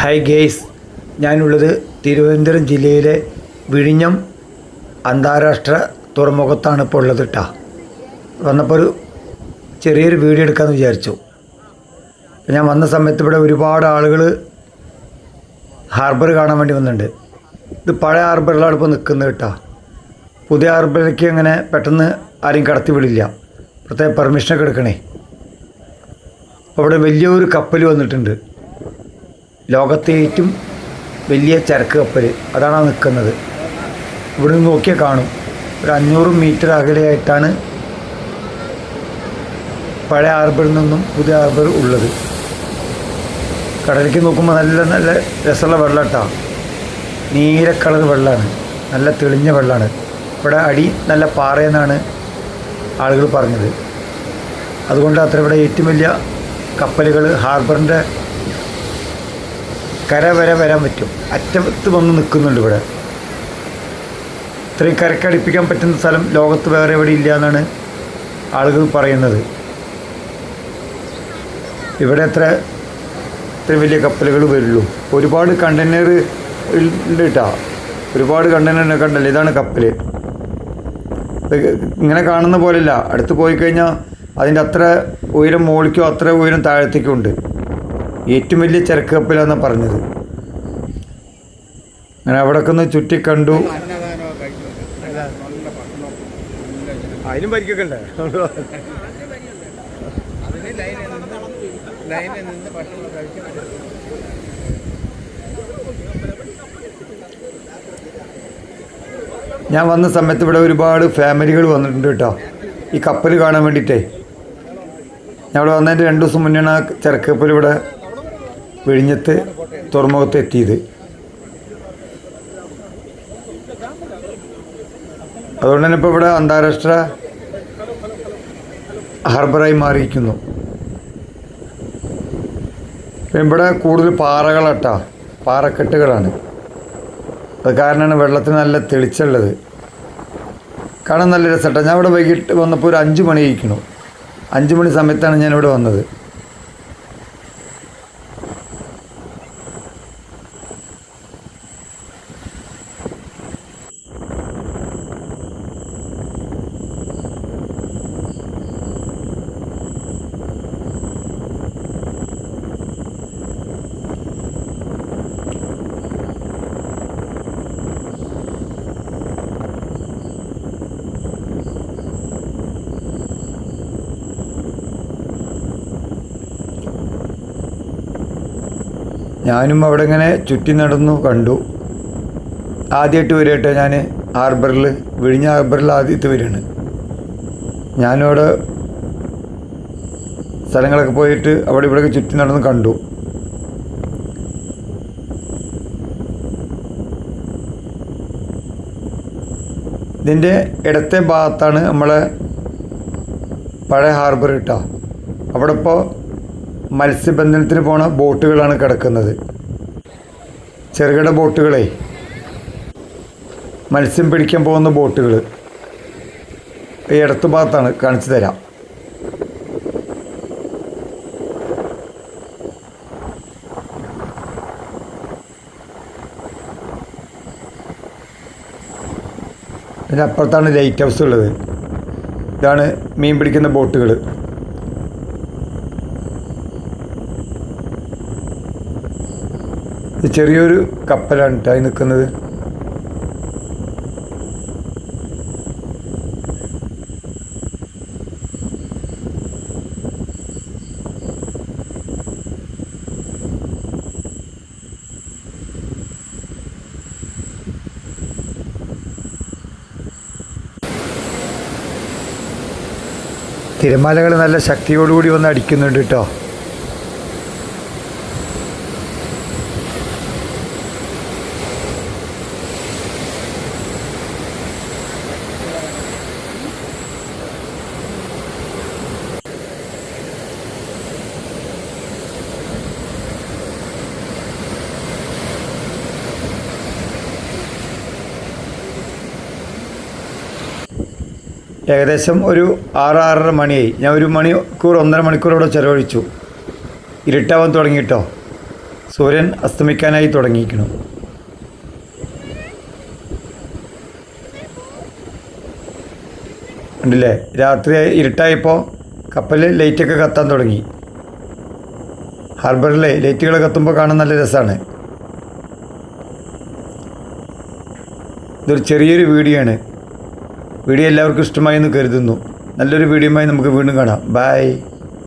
Hi guys ഞാനുള്ളത് തിരുവനന്തപുരം ജില്ലയിലെ വിഴിഞ്ഞം അന്താരാഷ്ട്ര തുറമുഖത്താണ് ഇപ്പോൾ ഉള്ളത് കേട്ടോ വന്നപ്പോൾ ഒരു ചെറിയൊരു വീഡിയോ എടുക്കാമെന്ന് വിചാരിച്ചു. ഞാൻ വന്ന സമയത്ത് ഇവിടെ ഒരുപാട് ആളുകൾ ഹാർബർ കാണാൻ വേണ്ടി വന്നിട്ടുണ്ട്. ഇത് പഴയ ഹാർബറിലാണ് ഇപ്പോൾ നിൽക്കുന്നത് കേട്ടോ പുതിയ ഹാർബറിലേക്ക് അങ്ങനെ പെട്ടെന്ന് ആരെയും കടത്തി വിടില്ല. പ്രത്യേക പെർമിഷനൊക്കെ എടുക്കണേ. അവിടെ വലിയൊരു കപ്പൽ വന്നിട്ടുണ്ട്. ലോകത്തെ ഏറ്റവും വലിയ ചരക്ക് കപ്പൽ. അതാണ് നിൽക്കുന്നത് ഇവിടെ നിന്ന് നോക്കിയാൽ കാണും. ഒരു അഞ്ഞൂറ് മീറ്റർ അകലെയായിട്ടാണ് പഴയ ഹാർബറിൽ നിന്നും പുതിയ ഹാർബർ ഉള്ളത്. കടലിലേക്ക് നോക്കുമ്പോൾ നല്ല നല്ല രസമുള്ള വെള്ളം കേട്ടോ നീല കളർ വെള്ളമാണ് നല്ല തെളിഞ്ഞ വെള്ളമാണ് ഇവിടെ അടി നല്ല പാറയെന്നാണ് ആളുകൾ പറഞ്ഞത്. അതുകൊണ്ട് അത്ര ഇവിടെ ഏറ്റവും വലിയ കപ്പലുകൾ ഹാർബറിന്റെ കര വരെ വരാൻ പറ്റും. അറ്റത്ത് വന്ന് നിൽക്കുന്നുണ്ട് ഇവിടെ. ഇത്രയും കരക്കടിപ്പിക്കാൻ പറ്റുന്ന സ്ഥലം ലോകത്ത് വേറെ എവിടെ ഇല്ല എന്നാണ് ആളുകൾ പറയുന്നത്. ഇവിടെ എത്ര ഇത്രയും വലിയ കപ്പലുകൾ വരുള്ളൂ. ഒരുപാട് കണ്ടെയ്നർ ഉണ്ട് കേട്ടോ. ഒരുപാട് കണ്ടെയ്നർ കണ്ടല്ലോ ഇതാണ് കപ്പൽ ഇങ്ങനെ കാണുന്ന പോലെയല്ല. അടുത്ത് പോയി കഴിഞ്ഞാൽ അതിന്റെ അത്ര ഉയരം മുകളിലേക്കോ അത്ര ഉയരം താഴത്തേക്കും ഉണ്ട്. ഏറ്റവും വലിയ ചരക്ക് കപ്പലാന്നാണ് പറഞ്ഞത്. അങ്ങനെ അവിടെയൊക്കെ ഒന്ന് ചുറ്റി കണ്ടു അതിനും പരിക്കൊക്കെ ഉണ്ട്. ഞാൻ വന്ന സമയത്ത് ഇവിടെ ഒരുപാട് ഫാമിലികൾ വന്നിട്ടുണ്ട് കേട്ടോ. ഈ കപ്പൽ കാണാൻ വേണ്ടിയിട്ടേ. ഞാൻ ഇവിടെ വന്നതിന്റെ രണ്ട് ദിവസം മുന്നെയാണ് ആ ചരക്ക് കപ്പൽ ഇവിടെ വിഴിഞ്ഞത്ത് തുറമുഖത്ത് എത്തിയത് അതുകൊണ്ട് തന്നെ ഇപ്പോൾ ഇവിടെ അന്താരാഷ്ട്ര ഹാർബറായി മാറിയിരിക്കുന്നു. ഇവിടെ കൂടുതൽ പാറകളട്ടാ പാറക്കെട്ടുകളാണ്. അത് കാരണമാണ് വെള്ളത്തിന് നല്ല തെളിച്ചുള്ളത് കാണാൻ നല്ല രസമാട്ടോ. ഞാൻ ഇവിടെ വൈകിട്ട് വന്നപ്പോൾ ഒരു അഞ്ച് മണി കഴിക്കണു അഞ്ച് മണി സമയത്താണ് ഞാൻ ഇവിടെ വന്നത്. ഞാനും അവിടെ ഇങ്ങനെ ചുറ്റി നടന്നു കണ്ടു. ആദ്യമായിട്ട് വരികട്ടെ ഞാൻ ഹാർബറിൽ വിഴിഞ്ഞ ഹാർബറിൽ ആദ്യത്തെ വരികയാണ്. അവിടെ സ്ഥലങ്ങളൊക്കെ പോയിട്ട് അവിടെ ഇവിടെയൊക്കെ ചുറ്റി നടന്ന് കണ്ടു. ഇതിന്റെ ഇടത്തെ ഭാഗത്താണ് നമ്മളെ പഴയ ഹാർബർ കിട്ടുക അവിടെ ഇപ്പോൾ മത്സ്യബന്ധനത്തിന് പോണ ബോട്ടുകളാണ് കിടക്കുന്നത്. ചെറുകിട ബോട്ടുകളെ. മത്സ്യം പിടിക്കാൻ പോകുന്ന ബോട്ടുകൾ. ഈ ഇടത്ത് ഭാഗത്താണ് കാണിച്ചു തരാം. അതിനപ്പുറത്താണ് ലൈറ്റ് ഹൗസ് ഉള്ളത്. ഇതാണ് മീൻ പിടിക്കുന്ന ബോട്ടുകൾ. ചെറിയൊരു കപ്പലാണ് കേട്ടോ അതിൽ നിൽക്കുന്നത് തിരമാലകൾ നല്ല ശക്തിയോടുകൂടി വന്ന് അടിക്കുന്നുണ്ട് കേട്ടോ ഏകദേശം ഒരു ആറ് ആറര മണിയായി. ഞാൻ ഒരു മണിക്കൂർ ഒന്നര മണിക്കൂർ ഇവിടെ ചെലവഴിച്ചു. ഇരുട്ടാവാൻ തുടങ്ങിയിട്ടോ സൂര്യൻ അസ്തമിക്കാനായി തുടങ്ങിയിരിക്കണം ഉണ്ടല്ലേ രാത്രി ഇരുട്ടായപ്പോൾ കപ്പലിൽ ലൈറ്റൊക്കെ കത്താൻ തുടങ്ങി. ഹാർബറിലെ ലൈറ്റുകൾ കത്തുമ്പോൾ കാണാൻ നല്ല രസമാണ് ഇതൊരു ചെറിയൊരു വീഡിയോ ആണ്. വീഡിയോ എല്ലാവർക്കും ഇഷ്ടമായി എന്ന് കരുതുന്നു. നല്ലൊരു വീഡിയോയുമായി നമുക്ക് വീണ്ടും കാണാം. ബൈ